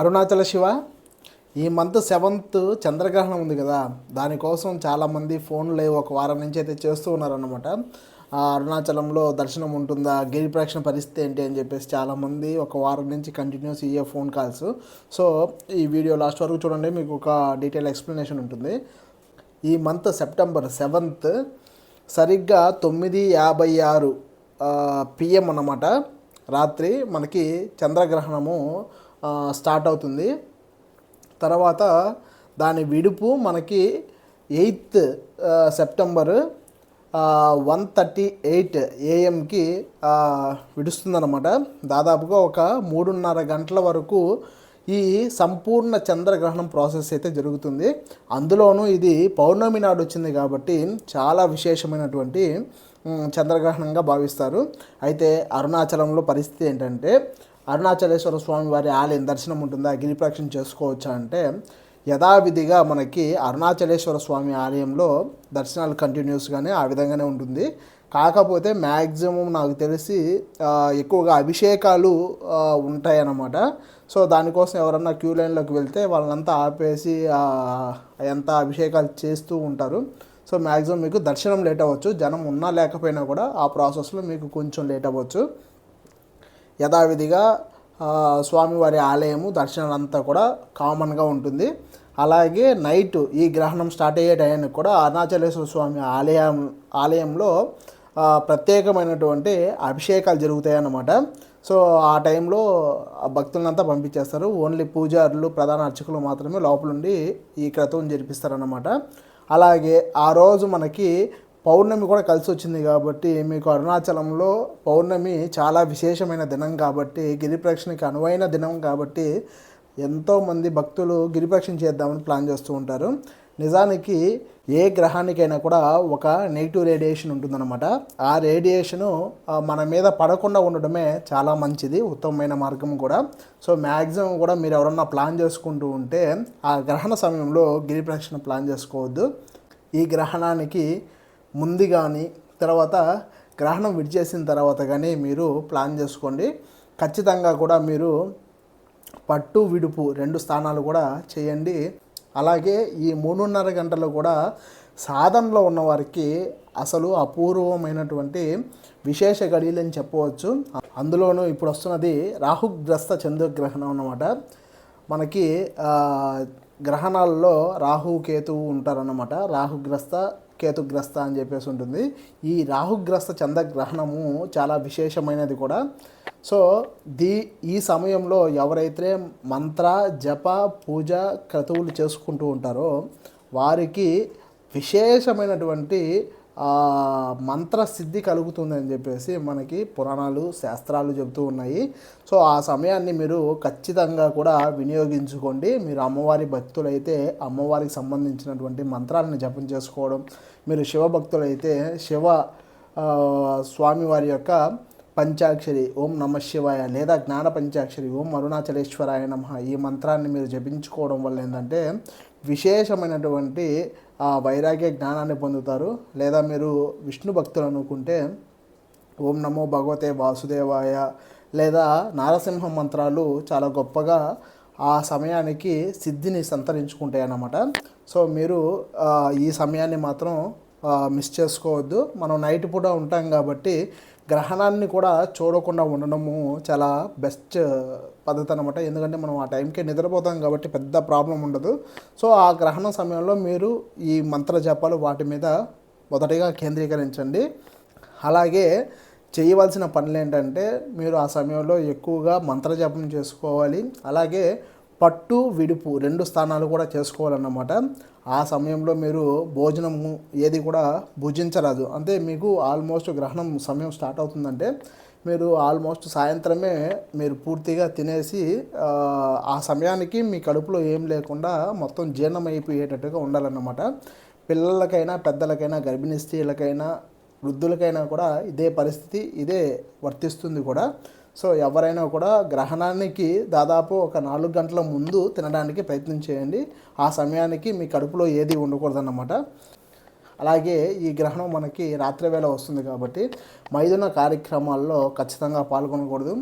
అరుణాచల శివ. ఈ month seventh చంద్రగ్రహణం ఉంది కదా. దానికోసం చాలామంది ఫోన్లు ఒక వారం నుంచి అయితే చేస్తూ ఉన్నారన్నమాట. ఆ అరుణాచలంలో దర్శనం ఉంటుందా? గిరి ప్రేక్షణ పరిస్థితి ఏంటి అని చెప్పేసి చాలామంది ఒక వారం నుంచి కంటిన్యూస్ ఇయ్యే ఫోన్ కాల్స్ సో ఈ వీడియో లాస్ట్ వరకు చూడండి. మీకు ఒక డీటెయిల్ ఎక్స్ప్లెనేషన్ ఉంటుంది. ఈ మంత్ సెప్టెంబర్ సెవెంత్ సరిగ్గా తొమ్మిది యాభై ఆరు పిఎం అన్నమాట. రాత్రి మనకి చంద్రగ్రహణము స్టార్ట్ అవుతుంది. తర్వాత దాని విడుపు మనకి eighth September one thirty eight ఏఎంకి విడుస్తుందన్నమాట. దాదాపుగా ఒక మూడున్నర గంటల వరకు ఈ సంపూర్ణ చంద్రగ్రహణం ప్రాసెస్ అయితే జరుగుతుంది. అందులోనూ ఇది పౌర్ణమి నాడు వచ్చింది కాబట్టి చాలా విశేషమైనటువంటి చంద్రగ్రహణంగా భావిస్తారు. అయితే అరుణాచలంలో పరిస్థితి ఏంటంటే అరుణాచలేశ్వర స్వామి వారి ఆలయం దర్శనం ఉంటుందా? గిరి ప్రదక్షిణ చేసుకోవచ్చా అంటే యథావిధిగా మనకి అరుణాచలేశ్వర స్వామి ఆలయంలో దర్శనాలు కంటిన్యూస్గానే ఆ విధంగానే ఉంటుంది. కాకపోతే మ్యాక్సిమం నాకు తెలిసి ఎక్కువగా అభిషేకాలు ఉంటాయన్నమాట. సో దానికోసం ఎవరన్నా క్యూ లైన్లోకి వెళ్తే వాళ్ళంతా ఆపేసి ఎంత అభిషేకాలు చేస్తూ ఉంటారు. సో మ్యాక్సిమం మీకు దర్శనం లేట్ అవ్వచ్చు. జనం ఉన్నా లేకపోయినా కూడా ఆ ప్రాసెస్లో మీకు కొంచెం లేట్ అవ్వచ్చు. యథావిధిగా స్వామివారి ఆలయము దర్శనం అంతా కూడా కామన్గా ఉంటుంది. అలాగే నైట్ ఈ గ్రహణం స్టార్ట్ అయ్యే టైంకి కూడా అరుణాచలేశ్వర స్వామి ఆలయం ఆలయంలో ప్రత్యేకమైనటువంటి అభిషేకాలు జరుగుతాయి అన్నమాట సో ఆ టైంలో భక్తులంతా పంపించేస్తారు. ఓన్లీ పూజారులు ప్రధాన అర్చకులు మాత్రమే లోపలుండి ఈ క్రతువును జరిపిస్తారన్నమాట. అలాగే ఆ రోజు మనకి పౌర్ణమి కూడా కలిసి వచ్చింది కాబట్టి మీకు అరుణాచలంలో పౌర్ణమి చాలా విశేషమైన దినం కాబట్టి గిరి ప్రదక్షిణకి అనువైన దినం కాబట్టి ఎంతోమంది భక్తులు గిరిప్రక్షణ చేద్దామని ప్లాన్ చేస్తూ ఉంటారు. నిజానికి ఏ గ్రహానికైనా కూడా ఒక నెగిటివ్ రేడియేషన్ ఉంటుందన్నమాట. ఆ రేడియేషను మన మీద పడకుండా ఉండడమే చాలా మంచిది ఉత్తమమైన మార్గం కూడా. సో మ్యాక్సిమం కూడా మీరు ఎవరన్నా ప్లాన్ చేసుకుంటూ ఉంటే ఆ గ్రహణ సమయంలో గిరిప్రక్షణ ప్లాన్ చేసుకోవద్దు. ఈ గ్రహణానికి ముందు కానీ తర్వాత గ్రహణం విడిచేసిన తర్వాత కానీ మీరు ప్లాన్ చేసుకోండి. ఖచ్చితంగా కూడా మీరు పట్టు విడుపు రెండు స్థానాలు కూడా చేయండి. అలాగే ఈ మూడున్నర గంటలు కూడా సాధనలో ఉన్నవారికి అసలు అపూర్వమైనటువంటి విశేష గడియలు అని చెప్పవచ్చు. అందులోనూ ఇప్పుడు వస్తున్నది రాహుగ్రస్త చంద్రగ్రహణం అన్నమాట. మనకి గ్రహణాల్లో రాహు కేతువు ఉంటారన్నమాట. రాహుగ్రస్త కేతుగ్రస్త అని చెప్పేసి ఉంటుంది. ఈ రాహుగ్రస్త చంద్రగ్రహణము చాలా విశేషమైనది కూడా. సో దీ ఈ సమయంలో ఎవరైతే మంత్ర జప పూజ క్రతువులు చేసుకుంటూ ఉంటారో వారికి విశేషమైనటువంటి మంత్ర సిద్ధి కలుగుతుందని చెప్పేసి మనకి పురాణాలు శాస్త్రాలు చెబుతూ ఉన్నాయి. సో ఆ సమయాన్ని మీరు ఖచ్చితంగా కూడా వినియోగించుకోండి. మీరు అమ్మవారి భక్తులైతే అమ్మవారికి సంబంధించినటువంటి మంత్రాలను జపం చేసుకోవడం మీరు శివభక్తులైతే శివ స్వామివారి యొక్క పంచాక్షరి. ఓం నమ శివాయ. లేదా జ్ఞాన పంచాక్షరి. ఓం అరుణాచలేశ్వరాయ నమ. ఈ మంత్రాన్ని మీరు జపించుకోవడం వల్ల ఏంటంటే విశేషమైనటువంటి ఆ వైరాగ్య జ్ఞానాన్ని పొందుతారు. లేదా మీరు విష్ణు భక్తులు అనుకుంటే ఓం నమో భగవతే వాసుదేవాయ లేదా నారసింహ మంత్రాలు చాలా గొప్పగా ఆ సమయానికి సిద్ధిని సంతరించుకుంటాయి అన్నమాట. సో మీరు ఈ సమయాన్ని మాత్రం మిస్ చేసుకోవద్దు. మనం నైట్ పూట ఉంటాం కాబట్టి గ్రహణాన్ని కూడా చూడకుండా ఉండడము చాలా బెస్ట్ పద్ధతి అనమాట ఎందుకంటే మనం ఆ టైంకే నిద్రపోతాం కాబట్టి పెద్ద ప్రాబ్లం ఉండదు. సో ఆ గ్రహణ సమయంలో మీరు ఈ మంత్ర జపాలు వాటి మీద మొదటిగా కేంద్రీకరించండి. అలాగే చేయవలసిన పనులు ఏంటంటే మీరు ఆ సమయంలో ఎక్కువగా మంత్రజపం చేసుకోవాలి. అలాగే పట్టు విడుపు రెండు స్థానాలు కూడా చేసుకోవాలన్నమాట. ఆ సమయంలో మీరు భోజనము ఏది కూడా భుజించరాదు. అంటే మీకు ఆల్మోస్ట్ గ్రహణం సమయం స్టార్ట్ అవుతుందంటే మీరు ఆల్మోస్ట్ సాయంత్రమే మీరు పూర్తిగా తినేసి ఆ, ఆ సమయానికి మీ కడుపులో ఏం లేకుండా మొత్తం జీర్ణమైపోయేటట్టుగా ఉండాలన్నమాట. పిల్లలకైనా పెద్దలకైనా గర్భిణీ స్త్రీలకైనా వృద్ధులకైనా కూడా ఇదే పరిస్థితి ఇదే వర్తిస్తుంది కూడా. సో ఎవరైనా కూడా గ్రహణానికి దాదాపు ఒక నాలుగు గంటల ముందు తినడానికి ప్రయత్నం చేయండి. ఆ సమయానికి మీ కడుపులో ఏది ఉండకూడదన్నమాట. అలాగే ఈ గ్రహణం మనకి రాత్రి వేళ వస్తుంది కాబట్టి మైదున కార్యక్రమాల్లో ఖచ్చితంగా పాల్గొనకూడదు.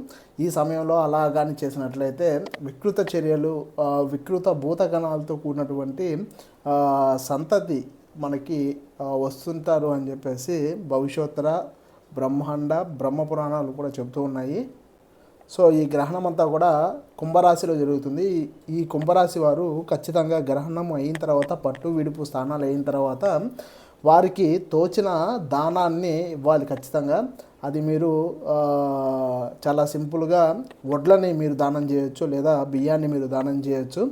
ఈ సమయంలో అలా కానీ చేసినట్లయితే వికృత చర్యలు వికృత భూతగణాలతో కూడినటువంటి సంతతి మనకి వస్తుంటారు అని చెప్పేసి భవిష్యోత్తర బ్రహ్మాండ బ్రహ్మ పురాణాలు కూడా చెబుతూ ఉన్నాయి. సో ఈ గ్రహణం అంతా కూడా కుంభరాశిలో జరుగుతుంది. ఈ- కుంభరాశి వారు ఖచ్చితంగా గ్రహణం అయిన తర్వాత పట్టు విడుపు స్థానాలు అయిన తర్వాత వారికి తోచిన దానాన్ని ఇవ్వాలి ఖచ్చితంగా. అది మీరు చాలా సింపుల్గా వడ్లని మీరు దానం చేయొచ్చు లేదా బియ్యాన్ని మీరు దానం చేయొచ్చు.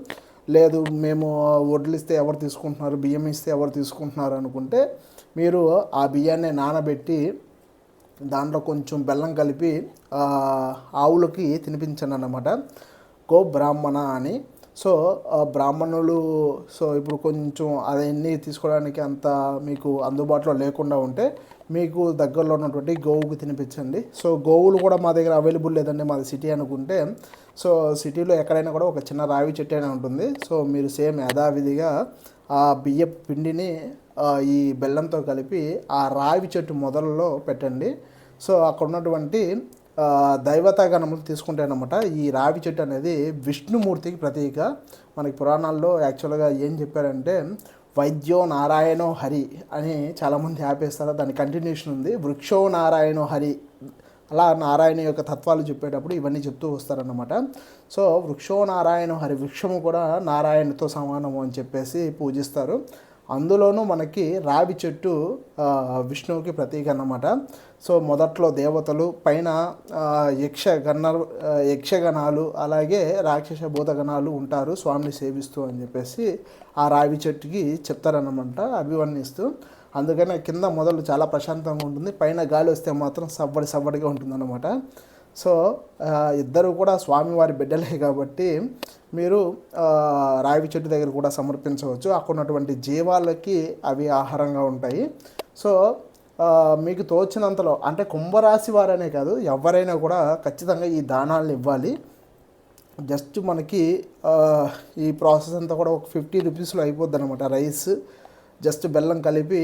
లేదు మేము వడ్లు ఇస్తే ఎవరు తీసుకుంటున్నారు బియ్యం ఇస్తే ఎవరు తీసుకుంటున్నారు అనుకుంటే మీరు ఆ బియ్యాన్ని నానబెట్టి దాంట్లో కొంచెం బెల్లం కలిపి ఆవులకి తినిపించాను అనమాట గో బ్రాహ్మణ అని. సో ఆ బ్రాహ్మణులు సో ఇప్పుడు కొంచెం అవన్నీ తీసుకోవడానికి అంత మీకు అందుబాటులో లేకుండా ఉంటే మీకు దగ్గరలో ఉన్నటువంటి గోవుకు తినిపించండి. సో గోవులు కూడా మా దగ్గర అవైలబుల్ లేదండి మాది సిటీ అనుకుంటే. సో సిటీలో ఎక్కడైనా కూడా ఒక చిన్న రావి చెట్టు అయినా ఉంటుంది. సో మీరు సేమ్ యథావిధిగా ఆ బియ్య పిండిని ఈ బెల్లంతో కలిపి ఆ రావి చెట్టు మొదలలో పెట్టండి. సో అక్కడ ఉన్నటువంటి దైవతాగణములు తీసుకుంటే అనమాట ఈ రావి చెట్టు అనేది విష్ణుమూర్తికి ప్రతీక. మనకి పురాణాల్లో యాక్చువల్గా ఏం చెప్పారంటే వైద్యో నారాయణో హరి అని చాలామంది ఆపేస్తారు. దాని కంటిన్యూషన్ ఉంది. వృక్షో నారాయణో హరి అలా నారాయణ యొక్క తత్వాలు చెప్పేటప్పుడు ఇవన్నీ చెప్తూ వస్తారన్నమాట. సో వృక్షో నారాయణ హరి వృక్షము కూడా నారాయణతో సమానము అని చెప్పేసి పూజిస్తారు. అందులోనూ మనకి రావి చెట్టు విష్ణువుకి ప్రతీక అన్నమాట. సో మొదట్లో దేవతలు పైన యక్షగణ యక్షగణాలు అలాగే రాక్షస భూతగణాలు ఉంటారు స్వామిని సేవిస్తూ అని చెప్పేసి ఆ రావి చెట్టుకి చెప్తారన్నమాట అభివర్ణిస్తూ. అందుకనే కింద మొదలు చాలా ప్రశాంతంగా ఉంటుంది పైన గాలి వస్తే మాత్రం సవ్వడి సవ్వడిగా ఉంటుందన్నమాట. సో ఇద్దరు కూడా స్వామివారి బిడ్డలే కాబట్టి మీరు రావి చెట్టు దగ్గర కూడా సమర్పించవచ్చు. అక్కడ ఉన్నటువంటి జీవాలకి అవి ఆహారంగా ఉంటాయి. సో మీకు తోచినంతలో అంటే కుంభరాశి వారనే కాదు ఎవరైనా కూడా ఖచ్చితంగా ఈ దానాలను ఇవ్వాలి. జస్ట్ మనకి ఈ ప్రాసెస్ అంతా కూడా ఒక ఫిఫ్టీ రూపీస్లో అయిపోద్ది అనమాట రైస్. జస్ట్ బెల్లం కలిపి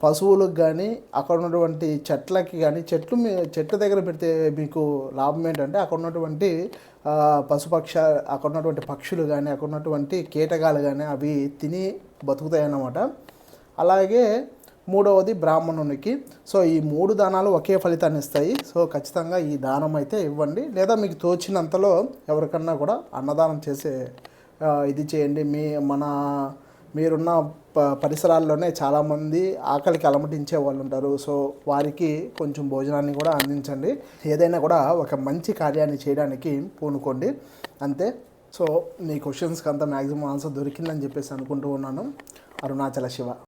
పశువులకు కానీ అక్కడ ఉన్నటువంటి చెట్లకి కానీ చెట్లు మీ చెట్ల దగ్గర పెడితే మీకు లాభం ఏంటంటే అక్కడ ఉన్నటువంటి పశుపక్ష అక్కడ ఉన్నటువంటి పక్షులు కానీ అక్కడ ఉన్నటువంటి కీటకాలు కానీ అవి తిని బతుకుతాయి అన్నమాట అలాగే మూడవది బ్రాహ్మణునికి. సో ఈ మూడు దానాలు ఒకే ఫలితాన్ని ఇస్తాయి. సో ఖచ్చితంగా ఈ దానం అయితే ఇవ్వండి. లేదా మీకు తోచినంతలో ఎవరికన్నా కూడా అన్నదానం చేసే ఇది చేయండి. మీ మన మీరున్న ప పరిసరాల్లోనే చాలామంది ఆకలికి అలమటించే వాళ్ళు ఉంటారు. సో వారికి కొంచెం భోజనాన్ని కూడా అందించండి. ఏదైనా కూడా ఒక మంచి కార్యాన్ని చేయడానికి పూనుకోండి. అంతే. సో మీ క్వశ్చన్స్కి అంతా మ్యాక్సిమం ఆన్సర్ దొరికిందని చెప్పేసి అనుకుంటూ ఉన్నాను. అరుణాచల శివ.